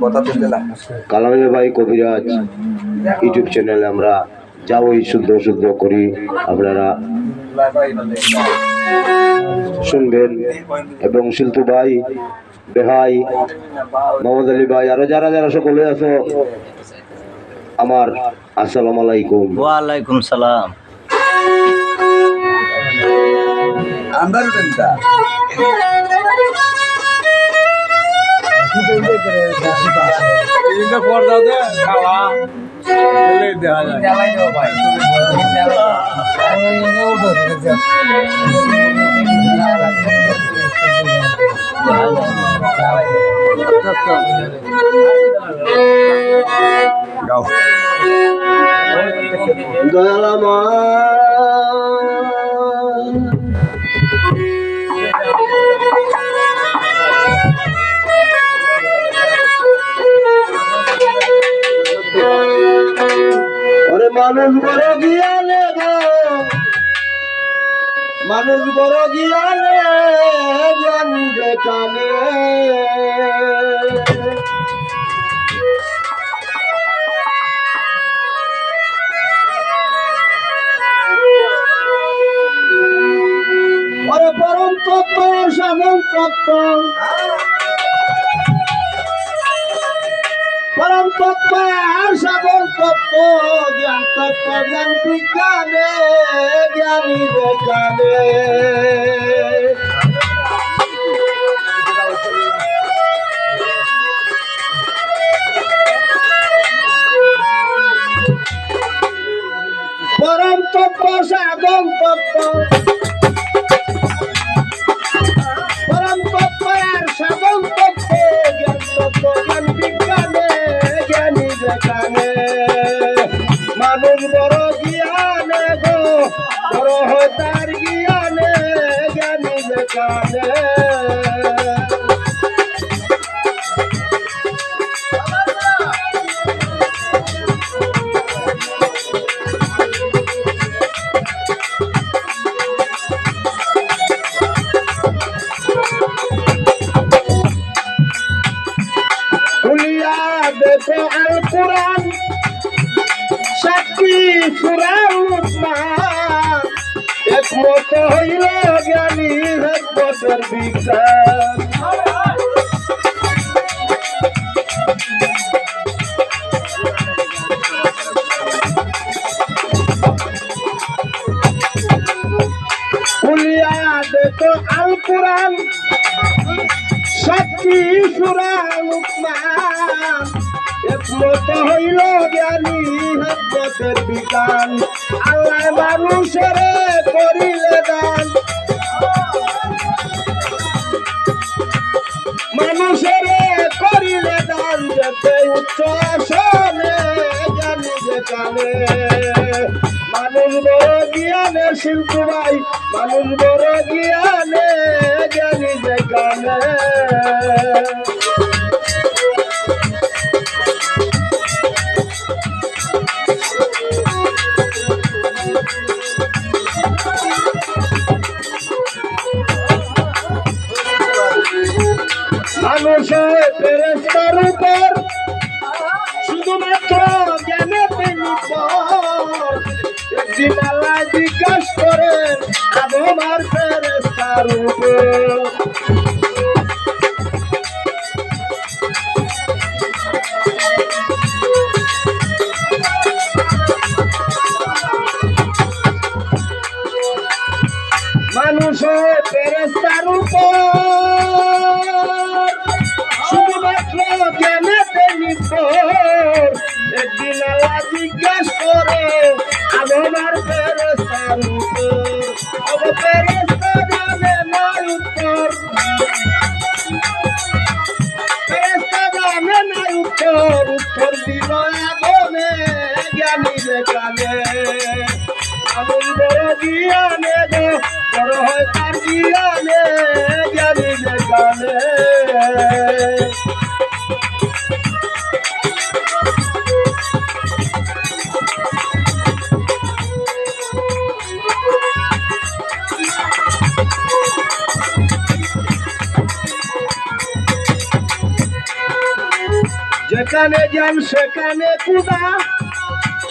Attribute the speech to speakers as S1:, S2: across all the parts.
S1: কথা
S2: কালামে ভাই কবিরাজ ইউটিউব চ্যানেলে আমরা যা ওই শুদ্ধ শুদ্ধ করি আপনারা শুনবেন। এবং শিল্পু ভাই বেহাই মোহাম্মদ আলী ভাই আরও যারা যারা সকলে আছো আমার আসসালামু আলাইকুম।
S3: ওয়ালাইকুম সালাম।
S1: আন্দার উঠেনটা গাও
S2: মানুষ বড় গিয়ালে মানুষ বড় গিয়ালে ওরে পরম তত্ত্ব সাধন তত্ত্ব। বিজ্ঞানে জ্ঞানী দেখানে পরম তত্ত্ব সাধন তত্ত্ব। দেখো আল কোরআন। সাক্ষী সুরাল একমত হইল জ্ঞানী একমতের বিজ্ঞান খুলিয়া দেখো আল কোরআন সাক্ষী মানুষের করিলে দান। মানুষের করিলে দান যেতে উচ্চ আসনে জ্ঞানী যেখানে মানুষ বড় জ্ঞানে শিল্প ভাই, মানুষ বড় ফেরেস্তার উপর শুধুমাত্র জ্ঞানে নির্ভর একদিন আল্লাহ জিজ্ঞাস ফেরেস্তার উপর জ্ঞানী দেখানে আমল বড় জ্ঞানে যেখানে যান সেখানে কুদা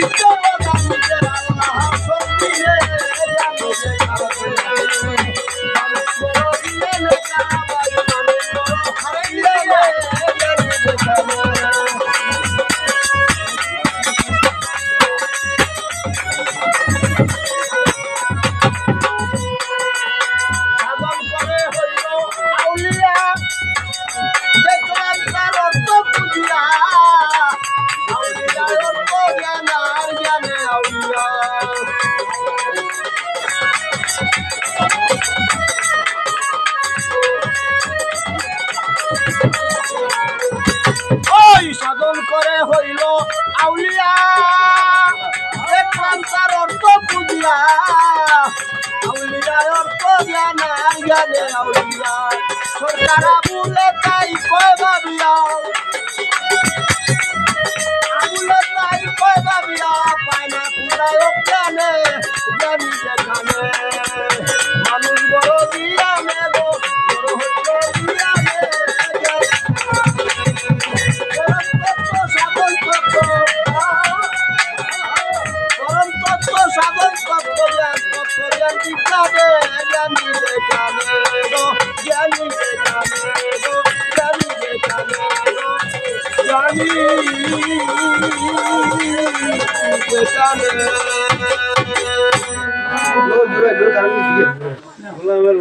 S2: সাধন ওই সাধন করে হইল আউলিয়া। দেখলাম তার অর্থ বুঝিয়া। আউলিয়ার অর্থ জ্ঞান জ্ঞানে আউলিয়া। সরকার বলে, তাই জ্ঞানী যেখানে